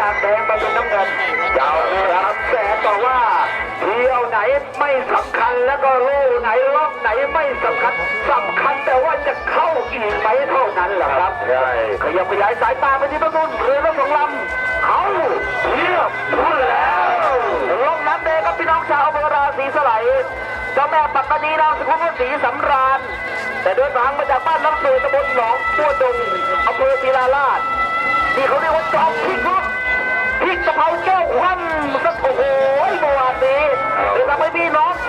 จากแดงมาเป็นน้ำเงินเจ้าแม่ลำแสนบอกว่าเที่ยวไหนไม่สำคัญแล้วก็ลู่ไหนล็อกไหนไม่สำคัญสำคัญแต่ว่าจะเข้าอีกไหมเท่านั้นแหละครับใช่ขยับขยายสายตาไปที่ประตูเรือทั้งสองลำเขาเทียบพุ่นแล้วลงน้ำแดงครับพี่น้องชาวอำเภอราศีสไลยเจ้าแม่ปัตตานีนามสกุลว่าศรีสำราญแต่เดินทางมาจากบ้านน้ำเสือตำบลหนองบัวดงอำเภอศิลาราช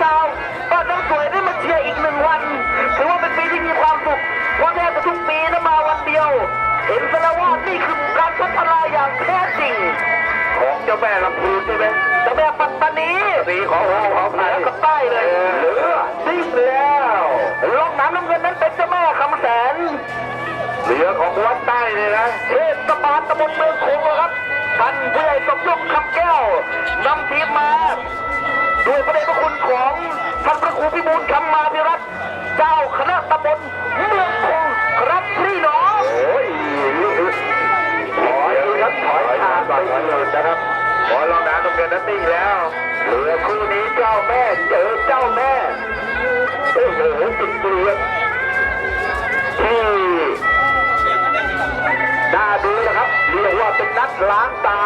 พี่น้องชาวบ้านน้ำสวยได้มาเชียร์อีกหนึ่งวันถือว่าเป็นปีที่มีความสุขเพราะแทบจะทุกปีนะมาวันเดียว เห็นซะแล้วว่านี่คือการพัฒนาอย่างแท้จริงของเจ้าแม่ลำพูนใช่ไหมเจ้าแม่ปัตตานีสีของโอ้ของไทเหนืยอกับใต้เลยเหลือดิ้งแล้วล่องน้ำน้ำเงินนั้นเป็นเจ้าแม่คำแสนเหลือของวัดใต้เลยนะเทพบาลตำบลเมืองคงนะครับท่านผู้ใหญ่สมยศคำแก้วนำทีมมาด้ วยพระเดชพระคุณของท่านพระครูพิบูลคำมาพิรัตเจ้าคณะตำบลเมืองคงครับพี่น้องโอ้ยถอยครับถอยทางก่อนถอยเลยนะครับขอลองน้ำตรงเกินนั้นนิ่งแล้วเหลือคู่นี้เจ้าแม่เจอเจ้าแม่โอ้โหติดเกลือที่น่าดูนะครับเรียกว่าเป็นนัดล้างตา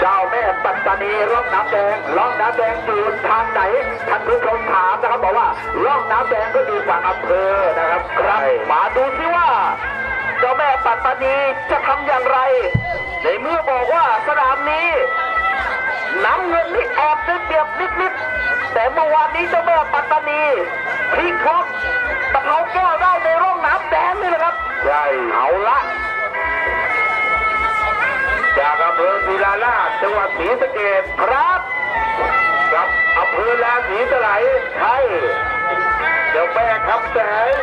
เจ้าแม่ปัตตานีร่องน้ำแดงร่องน้ำแดงอยู่ทางไหนท่านผู้ชมถามนะครับบอกว่าร่องน้ำแดงก็อยู่ฝั่งอำเภอนะครับครับมาดูซิว่า เจ้าแม่ปัตตานีจะทำอย่างไร ในเมื่อบอกว่าสนามนี้น้ำเงินนี่แอบได้เปรียบนิดๆแต่เมื่อวานนี้เจ้าแม่ปัตตานีพลิกล็อกตะเภาแก้วได้ในร่องน้ำแดงนี่แหละครับใช่เอาละ จากอำเภอศิลาลาชจังหวัดศรีสะเกษครับ กับอำเภอลาศรีสไลยใช่เจ้าแม่คำแสน